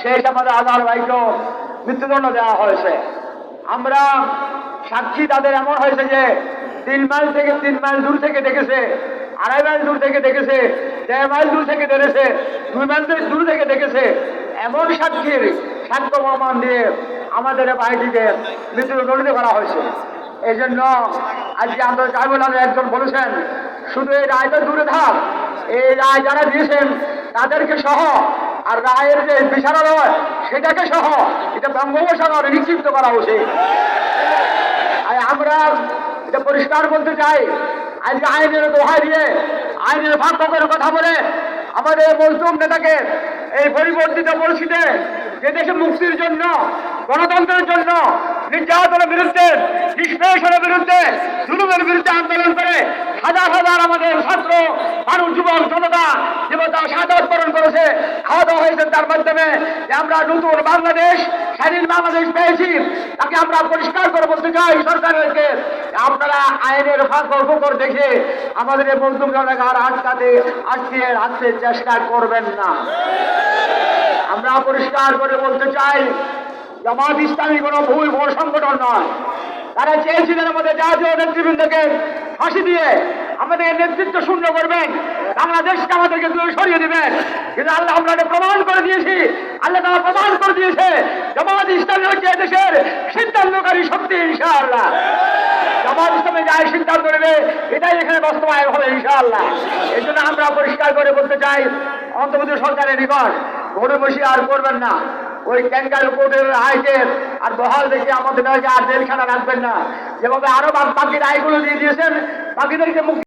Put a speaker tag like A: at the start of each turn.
A: সেই আমাদের আধার ভাইকেও মৃত্যুদণ্ড দেওয়া হয়েছে। আমরা সাক্ষী তাদের এমন হয়েছে যে তিন মাইল থেকে তিন মাইল দূর থেকে দেখেছে, আড়াই মাইল দূর থেকে দেখেছে, দেড় মাইল দূর থেকে দেখেছে, দুই মাইল দূর থেকে দেখেছে। এমন সাক্ষীর সাক্ষ্য প্রমাণ দিয়ে আমাদের ভাইটিকে মৃত্যুদণ্ডিত করা হয়েছে। এই জন্য আজকে আমরা ট্রাইব্যুনালে আমরা একজন বলেছেন, শুধু এই রায়টা দূরে থাক, এই রায় যারা দিয়েছেন, তাদেরকে সহ আর রায়ের যে বিচারালয় সেটাকে সহ এটা বঙ্গোপসাগরে নিক্ষিপ্ত করা উচিত। আমরা এটা পরিষ্কার বলতে চাই। আজকে আইনের দোহাই দিয়ে, আইনের ভাগ্যকের কথা বলে আমাদের মজলুম নেতাকে এই পরিবর্তিত পরিস্থিতিতে যে দেশে মুক্তির জন্য, গণতন্ত্রের জন্য, নির্যাতনের বিরুদ্ধে, নিষ্পেষণের বিরুদ্ধে, জুলুমের বিরুদ্ধে আন্দোলন করে হাজার হাজার আমাদের ছাত্র, মানুষ, যুবক, জনতা সাদর বরণ করেছে। খাওয়া দাওয়া হয়েছে তার মাধ্যমে আমরা নতুন বাংলাদেশ, স্বাধীন বাংলাদেশ পেয়েছি। তাকে আমরা পরিষ্কার করে বলতে চাই সরকারকে, আপনারা আইনের ফাঁক করে দেখে আমাদের মজদুম জনতাকে আর আটকাতে, আটকে রাখতে চেষ্টা করবেন না। আমরা পরিষ্কার করে বলতে চাই, জামাত ইসলামী কোনো ভুল ভোর সংগঠন নয়। তারা চেয়েছিলেন আমাদের জাতীয় নেতৃবৃন্দকে ফাঁসি দিয়ে আমাদের নেতৃত্ব শূন্য করবেন। বাংলাদেশকে আমাদেরকে দূরে সরিয়ে দিবেন কিন্তু আল্লাহ আমরা প্রমাণ করে দিয়েছি। আল্লাহ তারা প্রমাণ করে দিয়েছে, জামাত ইসলামী হচ্ছে দেশের সিদ্ধান্তকারী শক্তি, ইনশাআল্লাহ। জামাত ইসলামে যাই সিদ্ধান্ত নেবে, এটাই এখানে বাস্তবায়ন হবে, ইনশাআল্লাহ। এই জন্য আমরা পরিষ্কার করে বলতে চাই, অন্তর্বর্তী সরকারের নিকট ঘরে বসে আর করবেন না। ওই ক্যাঙ্কার কোর্টের হাইটের আর বহাল দেখে আমাদের আর জেলখানা রাখবেন না। যেভাবে আরও বাকি রায়গুলো দিয়ে দিয়েছেন, বাকিদেরকে মুক্তি